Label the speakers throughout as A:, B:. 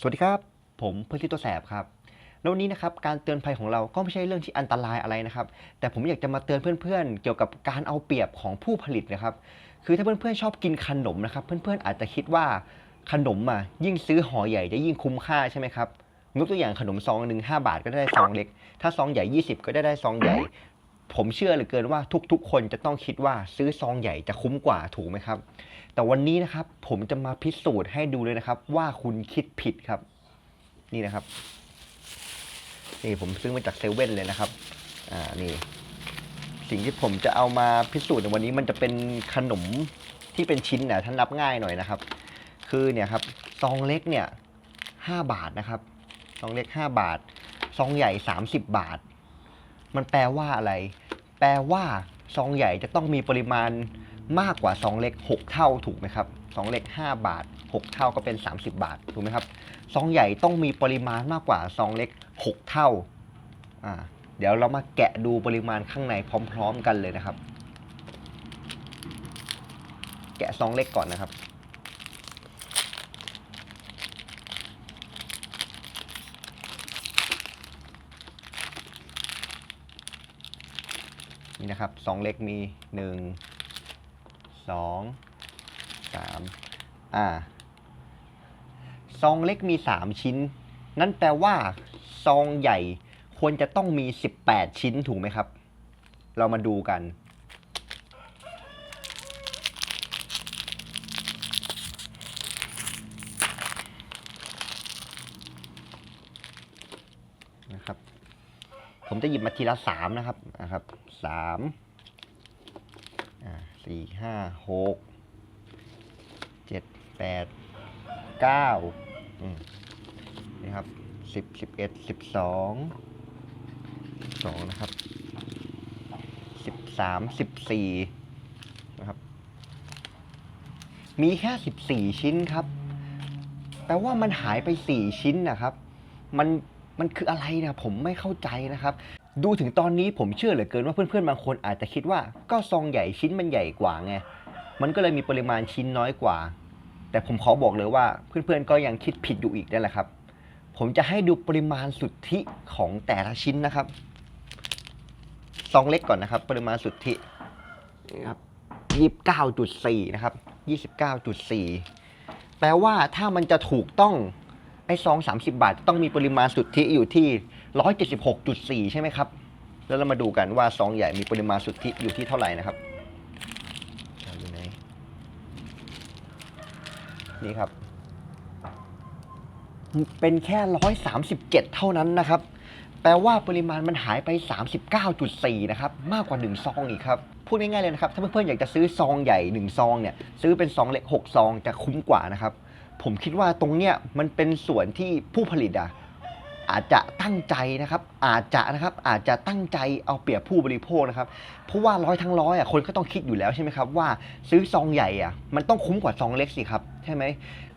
A: สวัสดีครับ ผมเพื่อนที่ตัวแสบครับ แล้ววันนี้นะครับการเตือนภัยของเราก็ไม่ใช่เรื่องที่อันตรายอะไรนะครับ แต่ผมอยากจะมาเตือนเพื่อนๆ เกี่ยวกับการเอาเปรียบของผู้ผลิตนะครับ คือถ้าเพื่อนๆชอบกินขนมนะครับ เพื่อนๆอาจจะคิดว่าขนมอะยิ่งซื้อห่อใหญ่จะยิ่งคุ้มค่าใช่ไหมครับยกตัวอย่างขนมซองหนึ่งห้าบาทก็ได้ซองเล็ก ถ้าซองใหญ่ 20 ก็ได้ได้ซองใหญ่ ผมเชื่อเหลือเกินว่าทุกๆ คนจะต้องคิดว่าซื้อซองใหญ่จะคุ้มกว่าถูกไหมครับ แต่วันนี้นะครับผมจะมาพิสูจน์ให้ดูเลยนะครับ ว่าคุณคิดผิดครับ นี่นะครับ นี่ผมซื้อมาจากเซเว่นเลยนะครับ อ่านี่ สิ่งที่ผมจะเอามาพิสูจน์ในวันนี้มันจะเป็นขนมที่เป็นชิ้นนะท่านรับง่ายหน่อยนะครับ คือเนี่ยครับซองเล็กเนี่ยห้าบาทนะครับซองเล็กห้าบาทซองใหญ่สามสิบบาท มันแปลว่าอะไร แปลว่าซองใหญ่จะต้องมีปริมาณมากกว่าซองเล็ก 6 เท่าถูกไหมครับซองเล็ก 5 บาท 6 เท่าก็เป็น 30 บาทถูกไหมครับซองใหญ่ต้องมีปริมาณมากกว่าซองเล็ก 6 เท่าอ่าเดี๋ยวเรามาแกะดูปริมาณข้างในพร้อม ๆ กันเลยนะครับ แกะซองเล็กก่อนนะครับ นี่นะครับซองเล็กมีหนึ่งสองสามอ่าซองเล็กมีสามชิ้น นั่นแปลว่าซองใหญ่ควรจะต้องมี18ชิ้นถูกไหมครับ เรามาดูกันนะครับ ผมจะหยิบมาทีละสามนะครับ นะครับสามสี่ห้าหกเจ็ดแปดเก้านี่ครับสิบสิบเอ็ดสิบสองสองนะครับสิบสามสิบสี่นะครับ มีแค่สิบสี่ชิ้นครับแปลว่ามันหายไปสี่ชิ้นนะครับ มันมันคืออะไรนะผมไม่เข้าใจนะครับ ดูถึงตอนนี้ผมเชื่อเหลือเกินว่าเพื่อนๆบางคนอาจจะคิดว่าก็ซองใหญ่ชิ้นมันใหญ่กว่าไง มันก็เลยมีปริมาณชิ้นน้อยกว่า แต่ผมขอบอกเลยว่าเพื่อนๆก็ยังคิดผิดอยู่อีกนั่นแหละครับ ผมจะให้ดูปริมาณสุทธิของแต่ละชิ้นนะครับซองเล็กก่อนนะครับ ปริมาณสุทธินี่ครับยี่สิบเก้าจุดสี่นะครับยี่สิบเก้าจุดสี่แปลว่าถ้ามันจะถูกต้องไอ้ซอง30บาท ต้องมีปริมาณสุทธิอยู่ที่ 176.4 ใช่ไหมครับ แล้วเรามาดูกันว่าซองใหญ่มีปริมาณสุทธิอยู่ที่เท่าไหร่นะครับอยู่ไหนนี่ครับ เป็นแค่ 137 เท่านั้นนะครับ แปลว่าปริมาณมันหายไป 39.4 นะครับ มากกว่า 1 ซองอีกครับ พูดง่ายๆเลยนะครับ ถ้าเพื่อนๆอยากจะซื้อซองใหญ่ 1 ซองเนี่ย ซื้อเป็นซองเล็ก 6 ซองจะคุ้มกว่านะครับ ผมคิดว่าตรงเนี้ยมันเป็นส่วนที่ผู้ผลิตอะ อาจจะตั้งใจนะครับ อาจจะนะครับอาจจะตั้งใจเอาเปรียบผู้บริโภคนะครับเพราะว่าร้อยทั้งร้อยอะคนก็ต้องคิดอยู่แล้วใช่ไหมครับว่าซื้อซองใหญ่อะมันต้องคุ้มกว่าซองเล็กสิครับใช่ไหม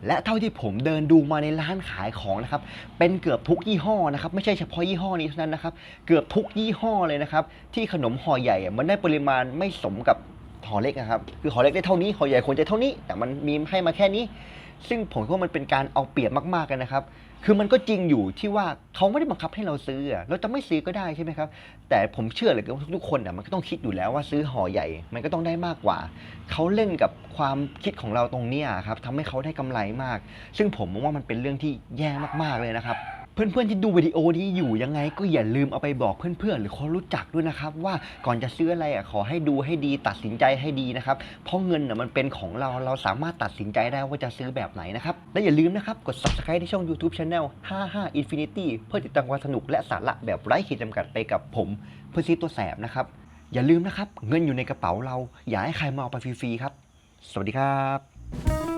A: และเท่าที่ผมเดินดูมาในร้านขายของนะครับเป็นเกือบทุกยี่ห้อนะครับไม่ใช่เฉพาะยี่ห้อนี้เท่านั้นนะครับเกือบทุกยี่ห้อเลยนะครับที่ขนมห่อใหญ่อะมันได้ปริมาณไม่สมกับห่อเล็กนะครับคือห่อเล็กได้เท่านี้ห่อใหญ่ควรจะเท่านี้ แต่มันมีให้มาแค่นี้ ซึ่งผมว่ามันเป็นการเอาเปรียบมากๆกันนะครับ คือมันก็จริงอยู่ที่ว่าเขาไม่ได้บังคับให้เราซื้อเราจะไม่ซื้อก็ได้ใช่ไหมครับ แต่ผมเชื่อเลยว่าทุกๆคนอะมันก็ต้องคิดอยู่แล้วว่าซื้อห่อใหญ่ มันก็ต้องได้มากกว่า เขาเล่นกับความคิดของเราตรงเนี้ยครับทำให้เขาได้กำไรมาก ซึ่งผมมองว่ามันเป็นเรื่องที่แย่มากๆเลยนะครับ เพื่อนๆที่ดูวิดีโอนี้อยู่ยังไง ก็อย่าลืมเอาไปบอกเพื่อนๆ หรือคนรู้จักด้วยนะครับ ว่าก่อนจะซื้ออะไรอะขอให้ดูให้ดีตัดสินใจให้ดีนะครับ เพราะเงินน่ะมันเป็นของเราเราสามารถตัดสินใจได้ว่าจะซื้อแบบไหนนะครับ และอย่าลืมนะครับ กด subscribe ที่ช่อง YouTube Channel 55 Infinity เพื่อติดตามความสนุกและสาระแบบไร้ขีดจำกัดไปกับผมเพื่อซีตัวแสบนะครับอย่าลืมนะครับ เงินอยู่ในกระเป๋าเรา อย่าให้ใครมาเอาไปฟรีๆครับ สวัสดีครับ